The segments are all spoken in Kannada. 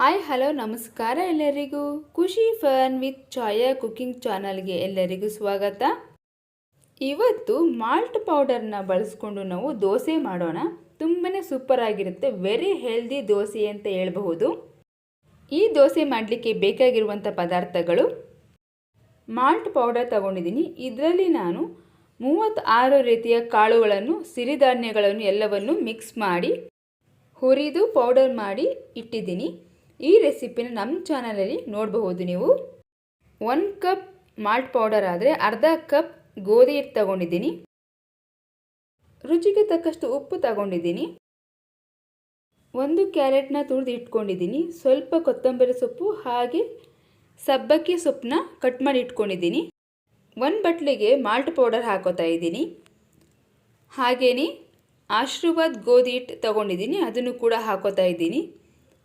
ಹಾಯ್ ಹಲೋ ನಮಸ್ಕಾರ ಎಲ್ಲರಿಗೂ. ಖುಷಿ ಫನ್ ವಿತ್ ಚಾಯ ಕುಕಿಂಗ್ ಚಾನಲ್ಗೆ ಎಲ್ಲರಿಗೂ ಸ್ವಾಗತ. ಇವತ್ತು ಮಾಲ್ಟ್ ಪೌಡರ್ನ ಬಳಸ್ಕೊಂಡು ನಾವು ದೋಸೆ ಮಾಡೋಣ. ತುಂಬಾ ಸೂಪರ್ ಆಗಿರುತ್ತೆ. ವೆರಿ ಹೆಲ್ದಿ ದೋಸೆ ಅಂತ ಹೇಳಬಹುದು. ಈ ದೋಸೆ ಮಾಡಲಿಕ್ಕೆ ಬೇಕಾಗಿರುವಂಥ ಪದಾರ್ಥಗಳು. ಮಾಲ್ಟ್ ಪೌಡರ್ ತಗೊಂಡಿದ್ದೀನಿ. ಇದರಲ್ಲಿ ನಾನು ಮೂವತ್ತಾರು ರೀತಿಯ ಕಾಳುಗಳನ್ನು, ಸಿರಿಧಾನ್ಯಗಳನ್ನು ಎಲ್ಲವನ್ನು ಮಿಕ್ಸ್ ಮಾಡಿ, ಹುರಿದು ಪೌಡರ್ ಮಾಡಿ ಇಟ್ಟಿದ್ದೀನಿ. ಈ ರೆಸಿಪಿನ ನಮ್ಮ ಚಾನಲಲ್ಲಿ ನೋಡಬಹುದು ನೀವು. ಒಂದು ಕಪ್ ಮಾಲ್ಟ್ ಪೌಡರ್ ಆದರೆ ಅರ್ಧ ಕಪ್ ಗೋಧಿ ಹಿಟ್ಟು ತಗೊಂಡಿದ್ದೀನಿ. ರುಚಿಗೆ ತಕ್ಕಷ್ಟು ಉಪ್ಪು ತಗೊಂಡಿದ್ದೀನಿ. ಒಂದು ಕ್ಯಾರೆಟ್ನ ತುಳಿದು ಇಟ್ಕೊಂಡಿದ್ದೀನಿ. ಸ್ವಲ್ಪ ಕೊತ್ತಂಬರಿ ಸೊಪ್ಪು ಹಾಗೆ ಸಬ್ಬಕ್ಕಿ ಸೊಪ್ಪನ್ನ ಕಟ್ ಮಾಡಿ ಇಟ್ಕೊಂಡಿದ್ದೀನಿ. ಒಂದು ಬಟ್ಲಿಗೆ ಮಾಲ್ಟ್ ಪೌಡರ್ ಹಾಕೋತಾ ಇದ್ದೀನಿ. ಹಾಗೆಯೇ ಆಶೀರ್ವಾದ್ ಗೋಧಿ ಹಿಟ್ಟು ತಗೊಂಡಿದ್ದೀನಿ. ಅದನ್ನು ಕೂಡ ಹಾಕೋತಾ ಇದ್ದೀನಿ.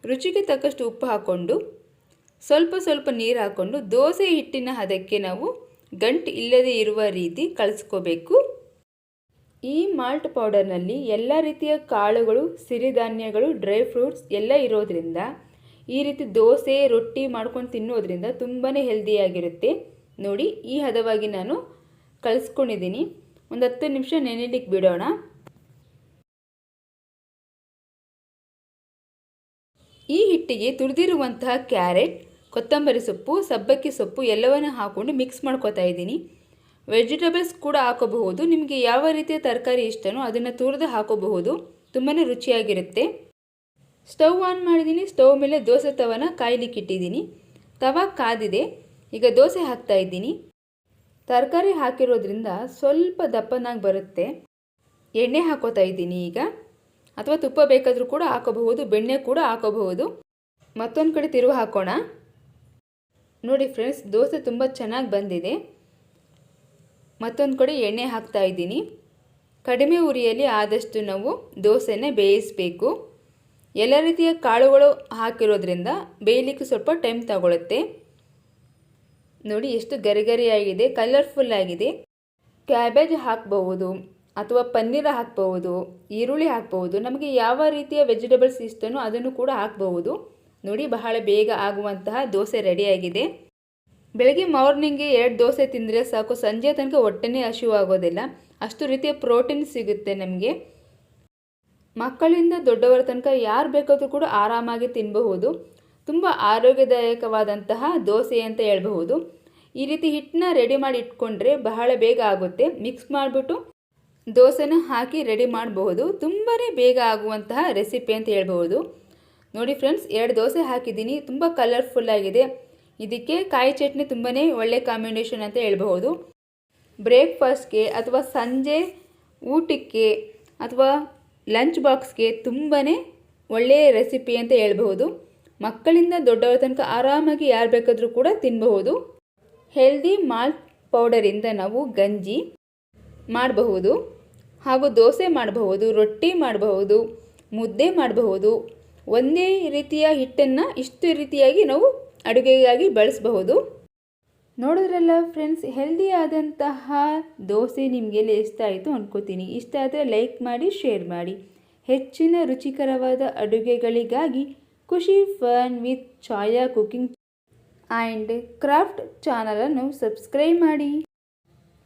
ರುಚಿಗೆ ತಕ್ಕಷ್ಟು ಉಪ್ಪು ಹಾಕ್ಕೊಂಡು ಸ್ವಲ್ಪ ಸ್ವಲ್ಪ ನೀರು ಹಾಕ್ಕೊಂಡು ದೋಸೆ ಹಿಟ್ಟಿನ ಹದಕ್ಕೆ ನಾವು ಗಂಟು ಇಲ್ಲದೇ ಇರುವ ರೀತಿ ಕಳಿಸ್ಕೋಬೇಕು ಈ ಮಾಲ್ಟ್ ಪೌಡರ್ನಲ್ಲಿ ಎಲ್ಲ ರೀತಿಯ ಕಾಳುಗಳು, ಸಿರಿಧಾನ್ಯಗಳು, ಡ್ರೈ ಫ್ರೂಟ್ಸ್ ಎಲ್ಲ ಇರೋದ್ರಿಂದ ಈ ರೀತಿ ದೋಸೆ, ರೊಟ್ಟಿ ಮಾಡ್ಕೊಂಡು ತಿನ್ನೋದ್ರಿಂದ ತುಂಬಾ ಹೆಲ್ದಿಯಾಗಿರುತ್ತೆ. ನೋಡಿ, ಈ ಹದವಾಗಿ ನಾನು ಕಲಿಸ್ಕೊಂಡಿದ್ದೀನಿ. ಒಂದು ಹತ್ತು ನಿಮಿಷ ನೆನೆಲಿಕ್ಕೆ ಬಿಡೋಣ. ಈ ಹಿಟ್ಟಿಗೆ ತುರಿದಿರುವಂತಹ ಕ್ಯಾರೆಟ್, ಕೊತ್ತಂಬರಿ ಸೊಪ್ಪು, ಸಬ್ಬಕ್ಕಿ ಸೊಪ್ಪು ಎಲ್ಲವನ್ನು ಹಾಕ್ಕೊಂಡು ಮಿಕ್ಸ್ ಮಾಡ್ಕೋತಾ ಇದ್ದೀನಿ. ವೆಜಿಟೇಬಲ್ಸ್ ಕೂಡ ಹಾಕೋಬಹುದು. ನಿಮಗೆ ಯಾವ ರೀತಿಯ ತರಕಾರಿ ಇಷ್ಟನೋ ಅದನ್ನು ತುರಿದು ಹಾಕೋಬಹುದು. ತುಂಬಾ ರುಚಿಯಾಗಿರುತ್ತೆ. ಸ್ಟವ್ ಆನ್ ಮಾಡಿದ್ದೀನಿ. ಸ್ಟವ್ ಮೇಲೆ ದೋಸೆ ತವನ ಕಾಯ್ಲಿಕ್ಕೆ ಇಟ್ಟಿದ್ದೀನಿ. ತವ ಕಾದಿದೆ. ಈಗ ದೋಸೆ ಹಾಕ್ತಾ ಇದ್ದೀನಿ. ತರಕಾರಿ ಹಾಕಿರೋದ್ರಿಂದ ಸ್ವಲ್ಪ ದಪ್ಪನಾಗಿ ಬರುತ್ತೆ. ಎಣ್ಣೆ ಹಾಕೋತಾ ಇದ್ದೀನಿ ಈಗ. ಅಥವಾ ತುಪ್ಪ ಬೇಕಾದರೂ ಕೂಡ ಹಾಕೋಬಹುದು, ಬೆಣ್ಣೆ ಕೂಡ ಹಾಕೋಬಹುದು. ಮತ್ತೊಂದು ಕಡೆ ತಿರುವು ಹಾಕೋಣ. ನೋಡಿ ಫ್ರೆಂಡ್ಸ್ ದೋಸೆ ತುಂಬ ಚೆನ್ನಾಗಿ ಬಂದಿದೆ. ಮತ್ತೊಂದು ಕಡೆ ಎಣ್ಣೆ ಹಾಕ್ತಾ ಇದ್ದೀನಿ. ಕಡಿಮೆ ಉರಿಯಲ್ಲಿ ಆದಷ್ಟು ನಾವು ದೋಸೆನೆ ಬೇಯಿಸಬೇಕು. ಎಲ್ಲ ರೀತಿಯ ಕಾಳುಗಳು ಹಾಕಿರೋದ್ರಿಂದ ಬೇಯಲಿಕ್ಕೆ ಸ್ವಲ್ಪ ಟೈಮ್ ತಗೊಳುತ್ತೆ. ನೋಡಿ ಎಷ್ಟು ಗರಿಗರಿಯಾಗಿದೆ ಕಲರ್ಫುಲ್ ಆಗಿದೆ. ಕ್ಯಾಬೇಜ್ ಹಾಕಬಹುದು. ಅಥವಾ ಪನ್ನೀರ ಹಾಕ್ಬಹುದು, ಈರುಳ್ಳಿ ಹಾಕ್ಬಹುದು, ನಮಗೆ ಯಾವ ರೀತಿಯ ವೆಜಿಟೇಬಲ್ಸ್ ಇಷ್ಟನೋ ಅದನ್ನು ಕೂಡ ಹಾಕಬಹುದು. ನೋಡಿ, ಬಹಳ ಬೇಗ ಆಗುವಂತಹ ದೋಸೆ ರೆಡಿಯಾಗಿದೆ. ಬೆಳಗ್ಗೆ ಮಾರ್ನಿಂಗ್ಗೆ ಎರಡು ದೋಸೆ ತಿಂದರೆ ಸಾಕು. ಸಂಜೆ ತನಕ ಹೊಟ್ಟೆನೇ ಹಸಿವಾಗೋದಿಲ್ಲ ಅಷ್ಟು ರೀತಿಯ ಪ್ರೋಟೀನ್ ಸಿಗುತ್ತೆ ನಮಗೆ. ಮಕ್ಕಳಿಂದ ದೊಡ್ಡವರ ತನಕ ಯಾರು ಬೇಕಾದರೂ ಕೂಡ ಆರಾಮಾಗಿ ತಿನ್ನಬಹುದು ತುಂಬ ಆರೋಗ್ಯದಾಯಕವಾದಂತಹ ದೋಸೆ ಅಂತ ಹೇಳ್ಬಹುದು. ಈ ರೀತಿ ಹಿಟ್ಟನ್ನ ರೆಡಿ ಮಾಡಿ ಇಟ್ಕೊಂಡ್ರೆ ಬಹಳ ಬೇಗ ಆಗುತ್ತೆ. ಮಿಕ್ಸ್ ಮಾಡಿಬಿಟ್ಟು ದೋಸೆನ ಹಾಕಿ ರೆಡಿ ಮಾಡಬಹುದು. ತುಂಬಾ ಬೇಗ ಆಗುವಂತಹ ರೆಸಿಪಿ ಅಂತ ಹೇಳ್ಬೋದು ನೋಡಿ ಫ್ರೆಂಡ್ಸ್, ಎರಡು ದೋಸೆ ಹಾಕಿದ್ದೀನಿ. ತುಂಬ ಕಲರ್ಫುಲ್ ಆಗಿದೆ. ಇದಕ್ಕೆ ಕಾಯಿ ಚಟ್ನಿ ತುಂಬಾ ಒಳ್ಳೆ ಕಾಂಬಿನೇಷನ್ ಅಂತ ಹೇಳ್ಬಹುದು. ಬ್ರೇಕ್ಫಾಸ್ಟ್ಗೆ ಅಥವಾ ಸಂಜೆ ಊಟಕ್ಕೆ ಅಥವಾ ಲಂಚ್ ಬಾಕ್ಸ್ಗೆ ತುಂಬಾ ಒಳ್ಳೆಯ ರೆಸಿಪಿ ಅಂತ ಹೇಳ್ಬಹುದು. ಮಕ್ಕಳಿಂದ ದೊಡ್ಡವರ ತನಕ ಆರಾಮಾಗಿ ಯಾರು ಬೇಕಾದರೂ ಕೂಡ ತಿನ್ನಬಹುದು ಹೆಲ್ದಿ ಮಾಲ್ಟ್ ಪೌಡರಿಂದ ನಾವು ಗಂಜಿ ಮಾಡಬಹುದು ಹಾಗೂ ದೋಸೆ ಮಾಡಬಹುದು, ರೊಟ್ಟಿ ಮಾಡಬಹುದು, ಮುದ್ದೆ ಮಾಡಬಹುದು, ಒಂದೇ ರೀತಿಯ ಹಿಟ್ಟನ್ನು ಇಷ್ಟು ರೀತಿಯಾಗಿ ನಾವು ಅಡುಗೆಗಾಗಿ ಬಳಸಬಹುದು. ನೋಡಿದ್ರಲ್ಲ ಫ್ರೆಂಡ್ಸ್ ಹೆಲ್ದಿ ಆದಂತಹ ದೋಸೆ ನಿಮಗೆಲ್ಲ ಇಷ್ಟ ಆಯಿತು ಅಂದ್ಕೋತೀನಿ ಇಷ್ಟ ಆದರೆ ಲೈಕ್ ಮಾಡಿ ಶೇರ್ ಮಾಡಿ. ಹೆಚ್ಚಿನ ರುಚಿಕರವಾದ ಅಡುಗೆಗಳಿಗಾಗಿ ಖುಷಿ fun with Chaya cooking and craft ಚಾನಲನ್ನು ಸಬ್ಸ್ಕ್ರೈಬ್ ಮಾಡಿ.